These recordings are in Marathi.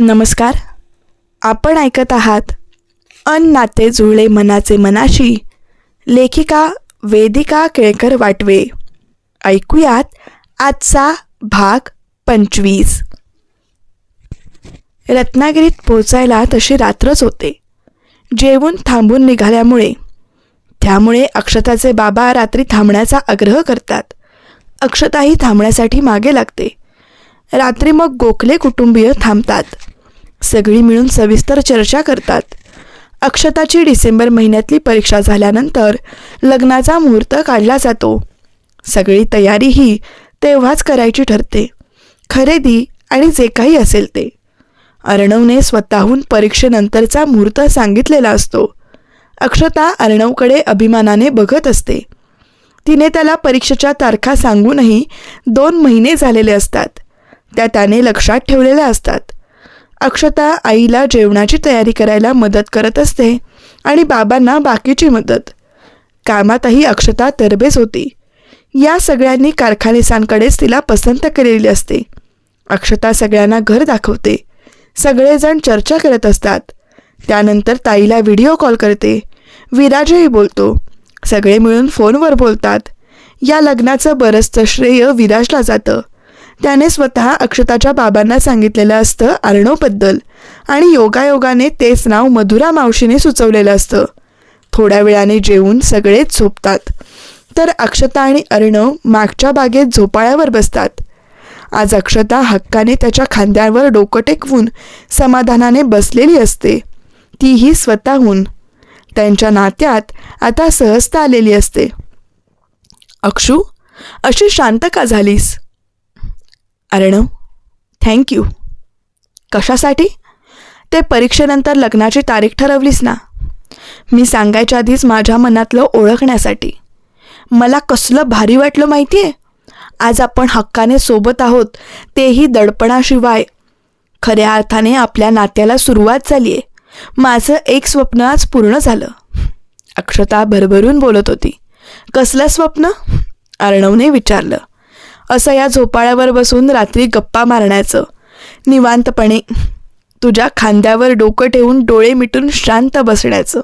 नमस्कार. आपण ऐकत आहात अन नाते जुळले मनाचे मनाशी लेखिका वेदिका केळकर वाटवे. ऐकूयात आजचा भाग पंचवीस. रत्नागिरीत पोचायला तशी रात्रच होते. जेवून थांबून निघाल्यामुळे. त्यामुळे अक्षताचे बाबा रात्री थांबण्याचा आग्रह करतात. अक्षताही थांबण्यासाठी मागे लागते. रात्री मग गोखले कुटुंबीय थांबतात. सगळी मिळून सविस्तर चर्चा करतात. अक्षताची डिसेंबर महिन्यातली परीक्षा झाल्यानंतर लग्नाचा मुहूर्त काढला जातो. सगळी तयारीही तेव्हाच करायची ठरते. खरेदी आणि जे काही असेल ते. अर्णवने स्वतःहून परीक्षेनंतरचा मुहूर्त सांगितलेला असतो. अक्षता अर्णवकडे अभिमानाने बघत असते. तिने त्याला परीक्षेच्या तारखा सांगूनही दोन महिने झालेले असतात. त्या त्याने लक्षात ठेवलेल्या असतात. अक्षता आईला जेवणाची तयारी करायला मदत करत असते आणि बाबांना बाकीची मदत. कामातही अक्षता तरबेज होती. या सगळ्यांनी कारखानेसांकडेच तिला पसंत केलेली असते. अक्षता सगळ्यांना घर दाखवते. सगळेजण चर्चा करत असतात. त्यानंतर ताईला व्हिडिओ कॉल करते. विराजही बोलतो. सगळे मिळून फोनवर बोलतात. या लग्नाचं बरंचसं श्रेय विराजला जातं. त्याने स्वतः अक्षताच्या बाबांना सांगितलेलं असतं अर्णवबद्दल आणि योगायोगाने तेच नाव मधुरा मावशीने सुचवलेलं असतं. थोड्या वेळाने जेवून सगळेच झोपतात. तर अक्षता आणि अर्णव मागच्या बागेत झोपाळ्यावर बसतात. आज अक्षता हक्काने त्याच्या खांद्यावर डोकं टेकवून समाधानाने बसलेली असते. तीही स्वतःहून. त्यांच्या नात्यात आता सहजता आलेली असते. अक्षू अशी शांत का झालीस? अर्णव थँक्यू कशासाठी? ते परीक्षेनंतर लग्नाची तारीख ठरवलीस ना. मी सांगायच्या आधीच माझ्या मनातलं ओळखण्यासाठी. मला कसलं भारी वाटलं माहिती आहे आज आपण हक्काने सोबत आहोत तेही दडपणाशिवाय. खऱ्या अर्थाने आपल्या नात्याला सुरुवात झाली आहे माझं एक स्वप्न आज पूर्ण झालं. अक्षता भरभरून बोलत होती. कसलं स्वप्न? अर्णवने विचारलं. असं या झोपाळ्यावर बसून रात्री गप्पा मारण्याचं. निवांतपणे तुझ्या खांद्यावर डोकं ठेवून डोळे मिटून शांत बसण्याचं.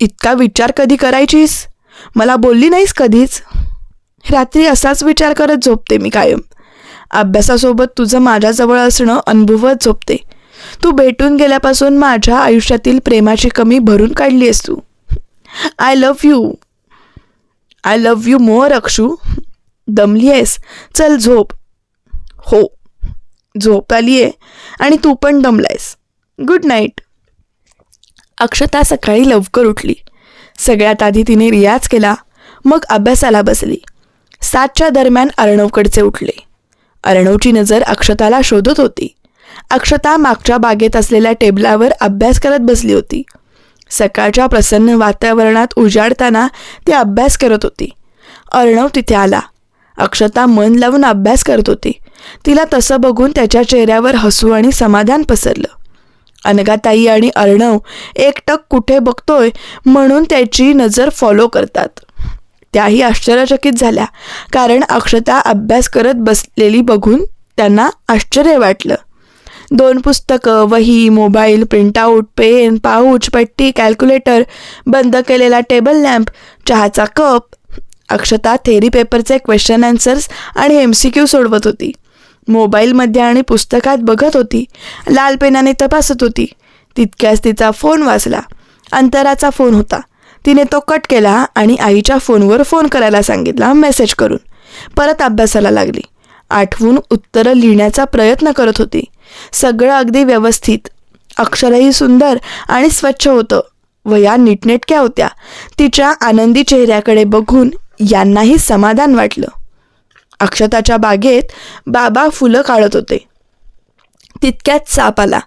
इतका विचार कधी करायचीस? मला बोलली नाहीस कधीच? रात्री असाच विचार करत झोपते मी कायम. अभ्यासासोबत तुझं माझ्याजवळ असणं अनुभवत झोपते. तू भेटून गेल्यापासून माझ्या आयुष्यातील प्रेमाची कमी भरून काढली आहेस तू. I love you. I love you more Akshu. दमली आहेस. चल झोप. हो. झोप आली आहे आणि तू पण दमलायस. गुड नाईट अक्षता सकाळी लवकर उठली. सगळ्यात आधी तिने रियाज केला. मग अभ्यासाला बसली. सातच्या दरम्यान अर्णवकडचे उठले. अर्णवची नजर अक्षताला शोधत होती. अक्षता मागच्या बागेत असलेल्या टेबलावर अभ्यास करत बसली होती. सकाळच्या प्रसन्न वातावरणात उजाडताना ती अभ्यास करत होती. अर्णव तिथे आला. अक्षता मन लावून अभ्यास करत होती. तिला तसं बघून त्याच्या चेहऱ्यावर हसू आणि समाधान पसरलं. अनगाताई आणि अर्णव एकटक कुठे बघतोय म्हणून त्याची नजर फॉलो करतात. त्याही आश्चर्यचकित झाल्या कारण अक्षता अभ्यास करत बसलेली बघून त्यांना आश्चर्य वाटलं. दोन पुस्तकं वही मोबाईल प्रिंटआउट पेन पाऊच पट्टी कॅल्क्युलेटर बंद केलेला टेबल लॅम्प चहाचा कप अक्षता थेरी पेपरचे क्वेश्चन आन्सर्स आणि एम सी क्यू सोडवत होती. मोबाईलमध्ये आणि पुस्तकात बघत होती. लाल पेनाने तपासत होती. तितक्याच तिचा फोन वाजला. अंतराचा फोन होता. तिने तो कट केला आणि आईच्या फोनवर फोन करायला सांगितला मेसेज करून. परत अभ्यासाला लागली. आठवून उत्तरं लिहिण्याचा प्रयत्न करत होती. सगळं अगदी व्यवस्थित. अक्षरही सुंदर आणि स्वच्छ होतं. वया नीटनेटक्या होत्या. तिच्या आनंदी चेहऱ्याकडे बघून यांनाही समाधान वाटलं. अक्षताच्या बागेत बाबा फुलं काढत होते. तितक्यात साप आला.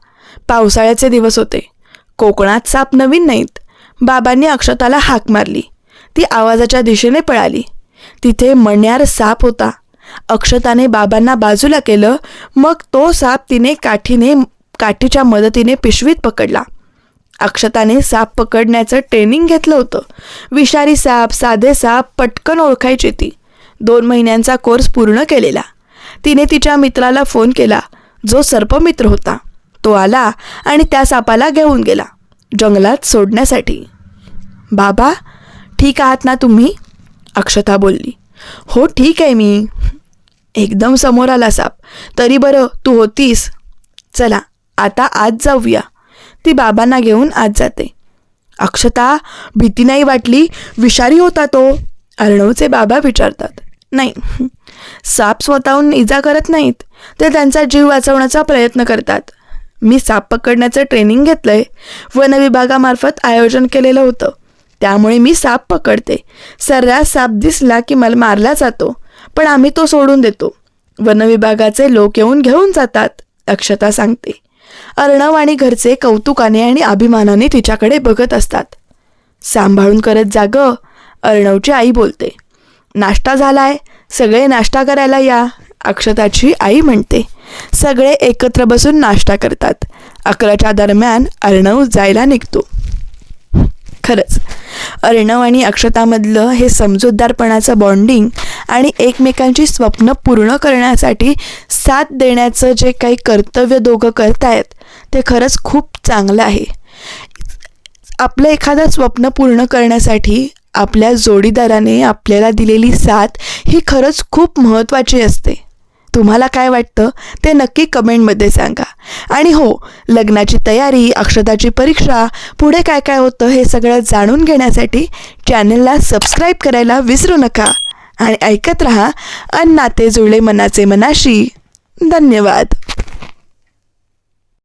पावसाळ्याचे दिवस होते. कोकणात साप नवीन नाहीत. बाबांनी अक्षताला हाक मारली. ती आवाजाच्या दिशेने पळाली. तिथे मण्यार साप होता. अक्षताने बाबांना बाजूला केलं. मग तो साप तिने काठीने काठीच्या मदतीने पिशवीत पकडला. अक्षताने साप पकडण्याचं ट्रेनिंग घेतलं होतं. विषारी साप साधे साप पटकन ओळखायची ती. दोन महिन्यांचा कोर्स पूर्ण केलेला. तिने तिच्या मित्राला फोन केला. जो सर्पमित्र होता. तो आला आणि त्या सापाला घेऊन गेला. जंगलात सोडण्यासाठी. बाबा ठीक आहात ना तुम्ही? अक्षता बोलली. हो ठीक आहे मी. एकदम समोर आला साप. तरी बरं तू होतीस. चला आता आज जाऊया. ती बाबांना घेऊन आत जाते. अक्षता भीती नाही वाटली विषारी होता तो. अर्णवचे बाबा विचारतात. नाही साप स्वतःहून इजा करत नाहीत ते त्यांचा जीव वाचवण्याचा प्रयत्न करतात. मी साप पकडण्याचं ट्रेनिंग घेतलंय. वन विभागामार्फत आयोजन केलेलं होतं. त्यामुळे मी साप पकडते. सर्रास साप दिसला की मला मारला जातो पण आम्ही तो सोडून देतो. वनविभागाचे लोक येऊन घेऊन जातात अक्षता सांगते. अर्णव आणि घरचे कौतुकाने आणि अभिमानाने तिच्याकडे बघत असतात. सांभाळून करत जाग अर्णवची आई बोलते. नाश्ता झालाय सगळे नाश्ता करायला या अक्षताची आई म्हणते. सगळे एकत्र बसून नाश्ता करतात. अकराच्या दरम्यान अर्णव जायला निघतो. खरंच अर्णव आणि अक्षतामधलं हे समजूतदारपणाचं बॉन्डिंग आणि एकमेकांची स्वप्न पूर्ण करण्यासाठी साथ देण्याचं जे काही कर्तव्य दोघं करतायत ते खरंच खूप चांगलं आहे. आपलं एखादं स्वप्न पूर्ण करण्यासाठी आपल्या जोडीदाराने आपल्याला दिलेली साथ ही खरंच खूप महत्त्वाची असते. तुम्हाला काय वाटतं ते नक्की कमेंटमध्ये सांगा. आणि हो लग्नाची तयारी अक्षताची परीक्षा पुढे काय काय होतं हे सगळं जाणून घेण्यासाठी चॅनलला सबस्क्राईब करायला विसरू नका. आणि ऐकत रहा अन नाते जुळले मनाचे मनाशी. धन्यवाद.